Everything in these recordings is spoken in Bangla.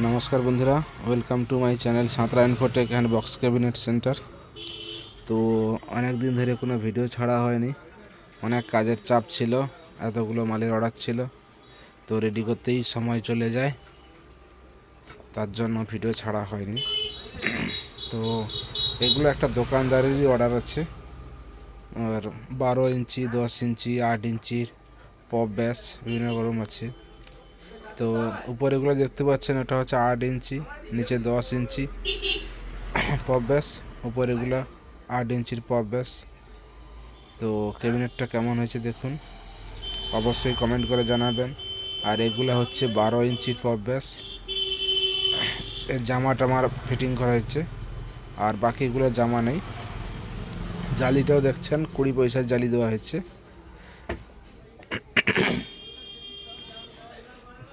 নমস্কার বন্ধুরা welcome to my channel Santra infotech and box cabinet centre তো অনেক দিন ধরে কোনো ভিডিও ছাড়া হয়নি, অনেক কাজের চাপ ছিল, এতগুলো মালের অর্ডার ছিল, তো রেডি করতেই সময় চলে যায়, তার জন্য ভিডিও ছাড়া হয়নি। তো এগুলো একটা দোকানদারেরই অর্ডার আছে, আর বারো ইঞ্চি, দশ ইঞ্চি, আট ইঞ্চির পপ ব্যাস বিভিন্ন রকম আছে। তো উপরে এগুলো দেখতে পাচ্ছেন, এটা হচ্ছে আট ইঞ্চি, নিচে দশ ইঞ্চি। পপ ব্যাস উপরে এগুলো আট ইঞ্চির পপ ব্যাস। তো ক্যাবিনেটটা কেমন হয়েছে দেখুন। অবশ্যই কমেন্ট করে জানাবেন। আর এগুলো হচ্ছে বারো ইঞ্চির পপ ব্যাস। এর জামা টামার ফিটিং করা হয়েছে। আর বাকিগুলো জামা নেই। জালিটাও দেখছেন, কুড়ি পয়সার জালি দেওয়া হয়েছে।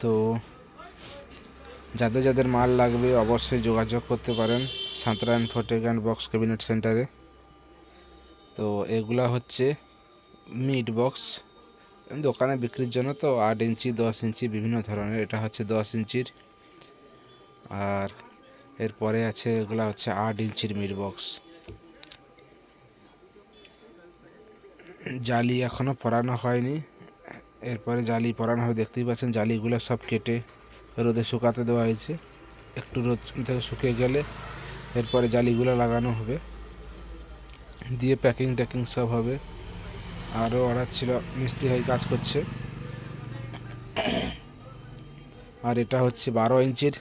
তো যাদের যাদের মাল লাগবে অবশ্যই যোগাযোগ করতে পারেন Santra infotech and box cabinet সেন্টারে। তো এগুলা হচ্ছে মিট বক্স। দোকানে বিক্রির জন্য তো আট ইঞ্চি, দশ ইঞ্চি বিভিন্ন ধরনের, এটা হচ্ছে দশ ইঞ্চির। আর এরপরে আছে এগুলা হচ্ছে আট ইঞ্চির মিট বক্স। জালি এখনও পরানো হয়নি। এরপরে জালি পরানো হবে, দেখতেই পাচ্ছেন জালিগুলো সব কেটে রোদে শুকাতে দেওয়া হয়েছে। একটু রোদ থেকে শুকিয়ে গেলে এরপরে জালিগুলো লাগানো হবে। দিয়ে প্যাকিং ট্যাকিং সব হবে। আরও অর্ডার ছিল মিস্ত্রি হয়ে কাজ করছে। আর এটা হচ্ছে বারো ইঞ্চির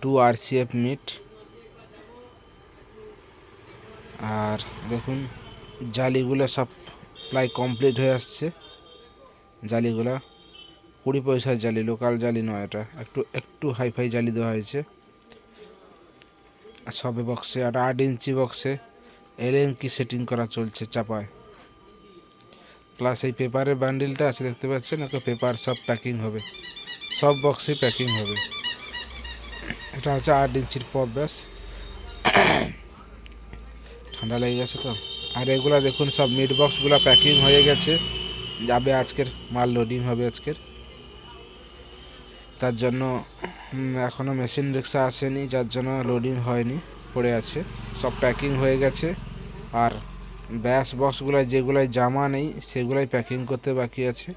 two R C F meet. আর দেখুন, জালিগুলো সব প্রায় কমপ্লিট হয়ে আসছে। জালিগুলা, কুড়ি পয়সার জালি, লোকাল জালি নয় এটা, একটু একটু হাইফাই জালি দেওয়া হয়েছে। সবে বক্সে আর আট ইঞ্চি বক্সে এলএম কি সেটিং করা চলছে চাপায়। প্লাস এই পেপারের বান্ডিলটা আছে, দেখতে পাচ্ছেন? একটা পেপার সব প্যাকিং হবে। সব বক্সে প্যাকিং হবে। এটা হচ্ছে আট ইঞ্চির পপ ব্যাস। ঠান্ডা লেগে গেছে তো? আর এগুলা দেখুন, সব মিট বক্সগুলো প্যাকিং হয়ে গেছে। যাবে আজকের, মাল লোডিং হবে আজকের। তার জন্য এখনও এখনও মেশিন রিক্সা আসেনি, যার জন্য লোডিং হয়নি, পড়ে আছে। সব প্যাকিং হয়ে গেছে। আর ব্যাস বক্সগুলো যেগুলোয় জামা নেই, সেগুলোই প্যাকিং করতে বাকি আছে।